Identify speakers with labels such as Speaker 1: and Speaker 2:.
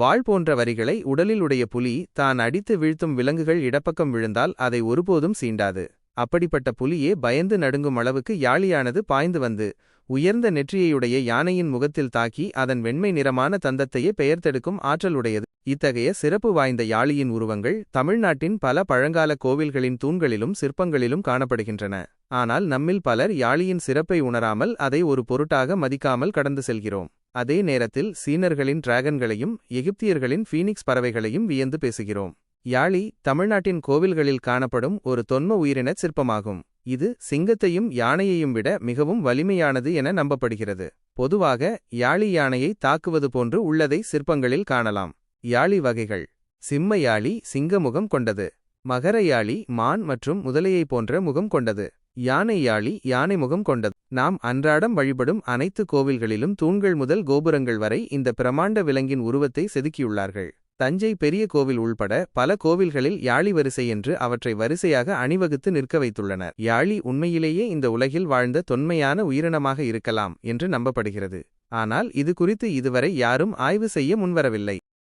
Speaker 1: வாழ் போன்ற வரிகளை உடலில் உடைய புலி தான் அடித்து வீழ்த்தும் விலங்குகள் இடப்பக்கம் விழுந்தால் அதை ஒருபோதும் சீண்டாது. அப்படிப்பட்ட புலியே பயந்து நடுங்கும் அளவுக்கு யாழியானது பாய்ந்து வந்து உயர்ந்த நெற்றியையுடைய யானையின் முகத்தில் தாக்கி அதன் வெண்மை நிறமான தந்தத்தையே பெயர்த்தெடுக்கும் ஆற்றலுடையது. இத்தகைய சிறப்பு வாய்ந்த யாழியின் உருவங்கள் தமிழ்நாட்டின் பல பழங்கால கோவில்களின் தூண்களிலும் சிற்பங்களிலும் காணப்படுகின்றன. ஆனால் நம்மில் பலர் யாழியின் சிறப்பை உணராமல் அதை ஒரு பொருட்டாக மதிக்காமல் கடந்து செல்கிறோம். அதே நேரத்தில் சீனர்களின் டிராகன்களையும் எகிப்தியர்களின் ஃபீனிக்ஸ் பறவைகளையும் வியந்து பேசுகிறோம். யாழி தமிழ்நாட்டின் கோவில்களில் காணப்படும் ஒரு தொன்ம உயிரினச் சிற்பமாகும். இது சிங்கத்தையும் யானையையும் விட மிகவும் வலிமையானது என நம்பப்படுகிறது. பொதுவாக யாழி யானையை தாக்குவது போன்று உள்ளதை சிற்பங்களில் காணலாம். யாழி வகைகள். சிம்ம யாழி சிங்கமுகம் கொண்டது. மகர யாழி மான் மற்றும் முதலையைப் போன்ற முகம் கொண்டது. யானை யாழி யானை முகம் கொண்டது. நாம் அன்றாடம் வழிபடும் அனைத்து கோவில்களிலும் தூண்கள் முதல் கோபுரங்கள் வரை இந்த பிரமாண்ட விலங்கின் உருவத்தை செதுக்கியுள்ளார்கள். தஞ்சை பெரிய கோவில் உள்பட பல கோவில்களில் யாழி வரிசை என்று அவற்றை வரிசையாக அணிவகுத்து நிற்க வைத்துள்ளனர். யாழி உண்மையிலேயே இந்த உலகில் வாழ்ந்த தொன்மையான உயிரினமாக இருக்கலாம் என்று நம்பப்படுகிறது. ஆனால் இது குறித்து இதுவரை யாரும் ஆய்வு செய்ய முன்வரவில்லை.